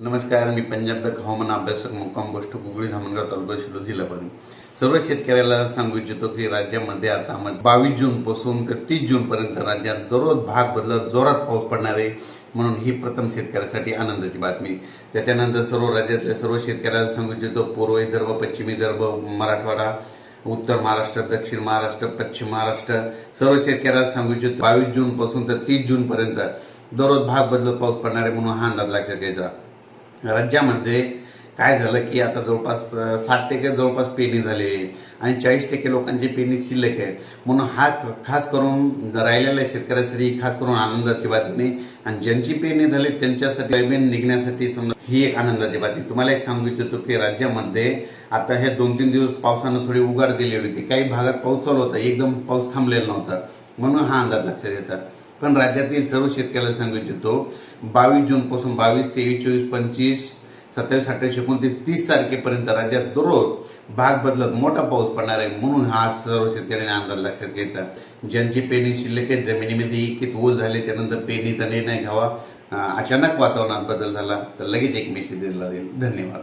नमस्कार मी पंजाब हवामान अभ्यासक मुक्काम गोष्ट कुगळी धामणगाव तालुका शिलो जिल्हा पुणे सर्व शेतकऱ्याला सांगू इच्छितो की राज्यामध्ये आता बावीस जून पासून ते तीस जून पर्यंत राज्यात दररोज भाग बदलत जोरात पाऊस पडणार आहे म्हणून ही प्रथम शेतकऱ्यासाठी आनंदाची बातमी. त्याच्यानंतर सर्व राज्यातल्या सर्व शेतकऱ्याला सांगू इच्छितो पूर्व विदर्भ पश्चिम विदर्भ मराठवाडा उत्तर महाराष्ट्र दक्षिण महाराष्ट्र पश्चिम महाराष्ट्र सर्व शेतकऱ्याला सांगू इच्छितो बावीस जून पासून तर तीस जून पर्यंत दररोज भाग बदलत पाऊस पडणार आहे म्हणून हा अंदाज लक्षात घ्यायचा. राज्यामध्ये काय झालं की आता जवळपास सात साठ टक्के जवळपास पेरणी झाली आहे आणि चाळीस टक्के लोकांची पेरणी शिल्लक आहे. म्हणून हा खास करून राहिलेल्या शेतकऱ्यांसाठी खास करून आनंदाची बातमी. आणि ज्यांची पेरणी झाली त्यांच्यासाठी सोयाबीन निघण्यासाठी समजा ही एक आनंदाची बातमी. तुम्हाला एक सांगू इच्छितो की राज्यामध्ये आता हे दोन तीन दिवस पावसानं थोडी उघाड दिलेली होती. काही भागात पाऊस चालू होता. एकदम पाऊस थांबलेला नव्हता. म्हणून हा अंदाज लक्षात येतात पण राज्यातील सर्व शेतकऱ्याला सांगू इच्छितो बावीस जूनपासून बावीस तेवीस चोवीस पंचवीस सत्तावीस अठ्ठावीस एकोणतीस तीस तारखेपर्यंत राज्यात दररोज भाग बदलत मोठा पाऊस पडणार आहे म्हणून हा सर्व शेतकऱ्यांनी अंदाज लक्षात घ्यायचा. ज्यांची पेरणी शिल्लक आहे जमिनीमध्ये इतके ओल झाले त्यानंतर पेरणीचा निर्णय घ्यावा. अचानक वातावरणात बदल झाला तर लगेच एक मेसेज दिला जाईल धन्यवाद.